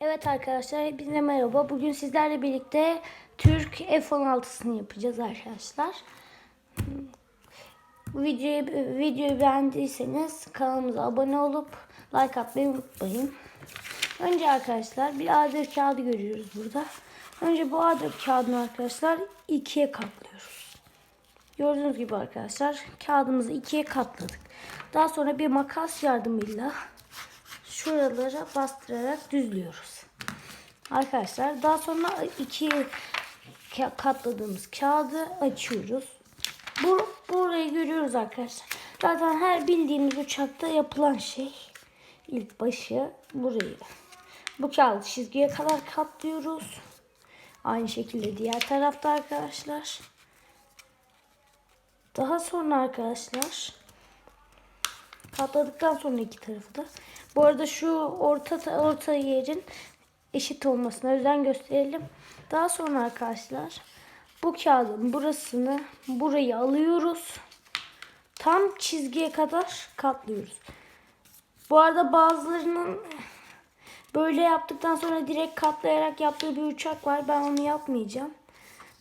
Evet arkadaşlar hepinize merhaba. Bugün sizlerle birlikte Türk F-16'sını yapacağız arkadaşlar. Videoyu, videoyu beğendiyseniz kanalımıza abone olup like atmayı unutmayın. Önce arkadaşlar bir A4 kağıdı görüyoruz burada. Önce bu A4 kağıdını arkadaşlar ikiye katlıyoruz. Gördüğünüz gibi arkadaşlar kağıdımızı ikiye katladık. Daha sonra bir makas yardımıyla şuralara bastırarak düzlüyoruz. Arkadaşlar daha sonra iki ka- katladığımız kağıdı açıyoruz. Bu, burayı görüyoruz arkadaşlar. Zaten her bildiğimiz uçakta yapılan şey ilk başı burayı. Bu kağıdı çizgiye kadar katlıyoruz. Aynı şekilde diğer tarafta arkadaşlar. Daha sonra arkadaşlar katladıktan sonra iki tarafı da. Bu arada şu orta orta yerin eşit olmasına özen gösterelim. Daha sonra arkadaşlar bu kağıdın burasını burayı alıyoruz. Tam çizgiye kadar katlıyoruz. Bu arada bazılarının böyle yaptıktan sonra direkt katlayarak yaptığı bir uçak var. Ben onu yapmayacağım.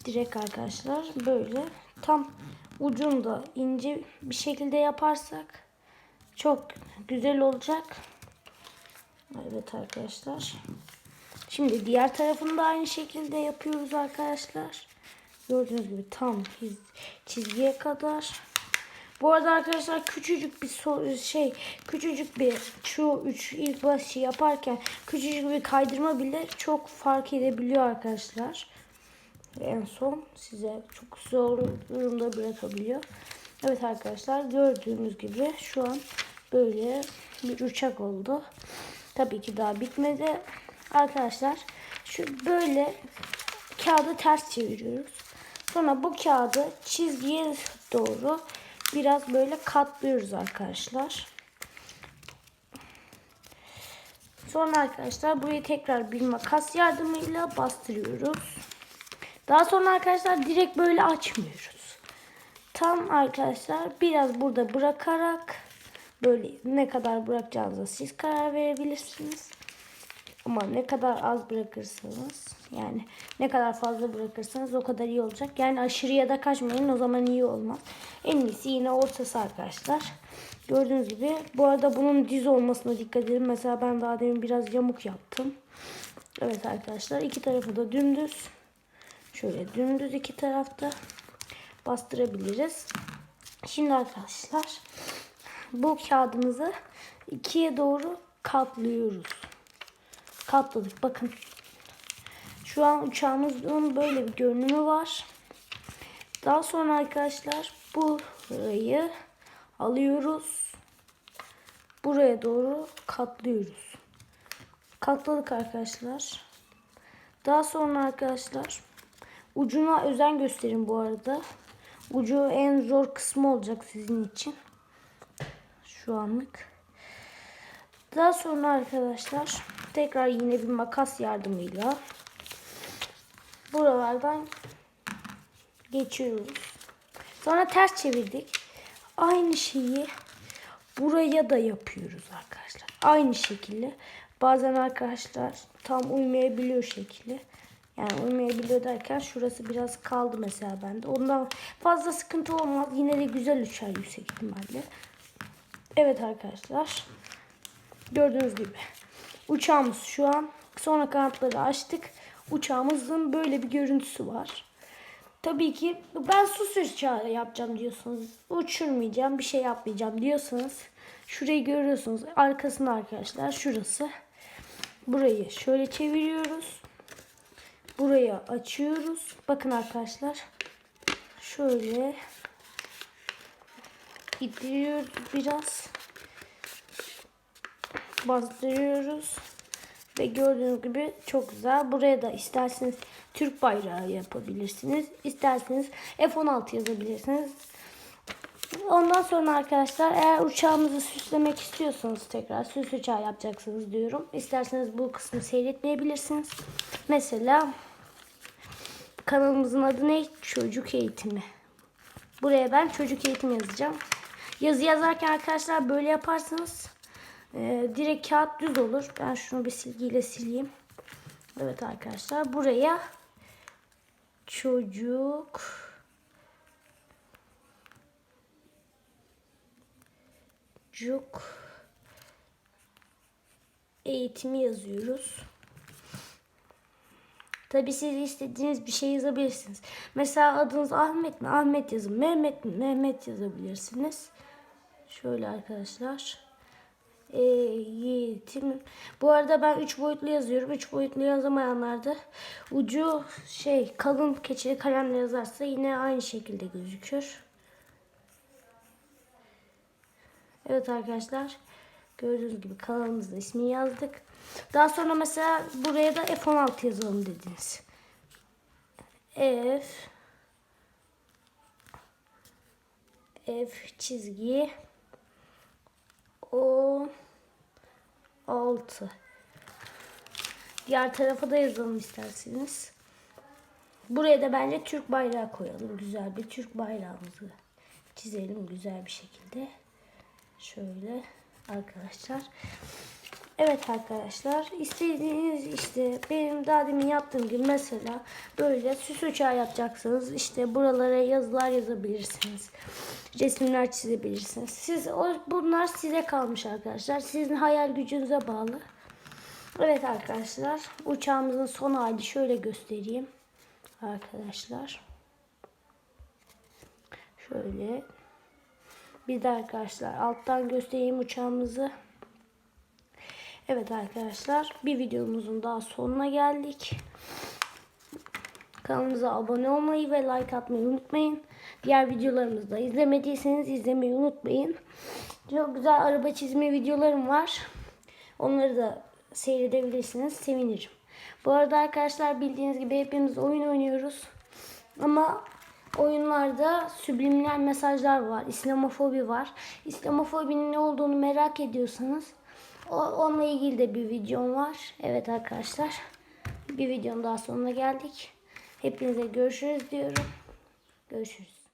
Direkt arkadaşlar böyle tam ucunda ince bir şekilde yaparsak çok güzel olacak. Evet arkadaşlar. Şimdi diğer tarafını da aynı şekilde yapıyoruz arkadaşlar. Gördüğünüz gibi tam çizgiye kadar. Bu arada arkadaşlar küçücük bir şey, küçücük bir şu üç ilk başı yaparken küçücük bir kaydırma bile çok fark edebiliyor arkadaşlar. Ve en son size çok zor durumda bırakabiliyor. Evet arkadaşlar gördüğünüz gibi şu an böyle bir uçak oldu. Tabii ki daha bitmedi. Arkadaşlar şu böyle kağıdı ters çeviriyoruz. Sonra bu kağıdı çizgiye doğru biraz böyle katlıyoruz arkadaşlar. Sonra arkadaşlar burayı tekrar bir makas yardımıyla bastırıyoruz. Daha sonra arkadaşlar direkt böyle açmıyoruz. Tam arkadaşlar biraz burada bırakarak böyle ne kadar bırakacağınıza siz karar verebilirsiniz. Ama ne kadar az bırakırsanız yani ne kadar fazla bırakırsanız o kadar iyi olacak. Yani aşırıya da kaçmayın o zaman iyi olmaz. En iyisi yine ortası arkadaşlar. Gördüğünüz gibi bu arada bunun düz olmasına dikkat edin. Mesela ben daha demin biraz yamuk yaptım. Evet arkadaşlar iki tarafı da dümdüz. Şöyle dümdüz iki tarafta bastırabiliriz. Şimdi arkadaşlar bu kağıdımızı ikiye doğru katlıyoruz. Katladık bakın. Şu an uçağımızın böyle bir görünümü var. Daha sonra arkadaşlar burayı alıyoruz. Buraya doğru katlıyoruz. Katladık arkadaşlar. Daha sonra arkadaşlar ucuna özen gösterin bu arada. Ucu en zor kısmı olacak sizin için. Şu anlık. Daha sonra arkadaşlar tekrar yine bir makas yardımıyla buralardan geçiyoruz. Sonra ters çevirdik. Aynı şeyi buraya da yapıyoruz arkadaşlar. Aynı şekilde. Bazen arkadaşlar tam uymayabiliyor şekli. Yani uymayabiliyor derken şurası biraz kaldı mesela bende. Ondan fazla sıkıntı olmaz. Yine de güzel uçar yüksek ihtimalle. Evet arkadaşlar. Gördüğünüz gibi. Uçağımız şu an. Sonra kanatları açtık. Uçağımızın böyle bir görüntüsü var. Tabii ki ben su uçağı yapacağım diyorsanız, uçurmayacağım, bir şey yapmayacağım diyorsanız şurayı görüyorsunuz. Arkasında arkadaşlar şurası. Burayı şöyle çeviriyoruz. Burayı açıyoruz. Bakın arkadaşlar. Şöyle gidiyoruz biraz. Bastırıyoruz. Ve gördüğünüz gibi çok güzel. Buraya da isterseniz Türk bayrağı yapabilirsiniz. İsterseniz F-16 yazabilirsiniz. Ondan sonra arkadaşlar eğer uçağımızı süslemek istiyorsanız tekrar süs uçağı yapacaksınız diyorum. İsterseniz bu kısmı seyretmeyebilirsiniz. Mesela kanalımızın adı ne? Çocuk eğitimi. Buraya ben çocuk eğitimi yazacağım. Yazı yazarken arkadaşlar böyle yaparsanız e, direkt kağıt düz olur. Ben şunu bir silgiyle sileyim. Evet arkadaşlar buraya çocuk çocuk eğitimi yazıyoruz. Tabi siz istediğiniz bir şey yazabilirsiniz. Mesela adınız Ahmet mi? Ahmet yazın. Mehmet mi? Mehmet yazabilirsiniz. Şöyle arkadaşlar. Eğitim. Bu arada ben 3 boyutlu yazıyorum. 3 boyutlu yazamayanlar da ucu şey kalın keçeli kalemle yazarsa yine aynı şekilde gözükür. Evet arkadaşlar. Gördüğünüz gibi kanalımızda ismini yazdık. Daha sonra mesela buraya da F16 yazalım dediniz. F F çizgi o 6 Diğer tarafa da yazalım isterseniz. Buraya da bence Türk bayrağı koyalım. Güzel bir Türk bayrağımızı çizelim güzel bir şekilde. Şöyle arkadaşlar. Evet arkadaşlar istediğiniz işte benim daha demin yaptığım gibi mesela böyle süs uçağı yapacaksınız. İşte buralara yazılar yazabilirsiniz. Resimler çizebilirsiniz. Siz o bunlar size kalmış arkadaşlar. Sizin hayal gücünüze bağlı. Evet arkadaşlar uçağımızın son hali şöyle göstereyim. Arkadaşlar. Şöyle bir de arkadaşlar alttan göstereyim uçağımızı. Evet arkadaşlar bir videomuzun daha sonuna geldik. Kanalımıza abone olmayı ve like atmayı unutmayın. Diğer videolarımızı da izlemediyseniz izlemeyi unutmayın. Çok güzel araba çizme videolarım var. Onları da seyredebilirsiniz. Sevinirim. Bu arada arkadaşlar bildiğiniz gibi hepimiz oyun oynuyoruz. Ama oyunlarda subliminal mesajlar var. İslamofobi var. İslamofobinin ne olduğunu merak ediyorsanız o, onunla ilgili de bir videom var. Evet arkadaşlar. Bir videonun daha sonuna geldik. Hepinize görüşürüz diyorum. Görüşürüz.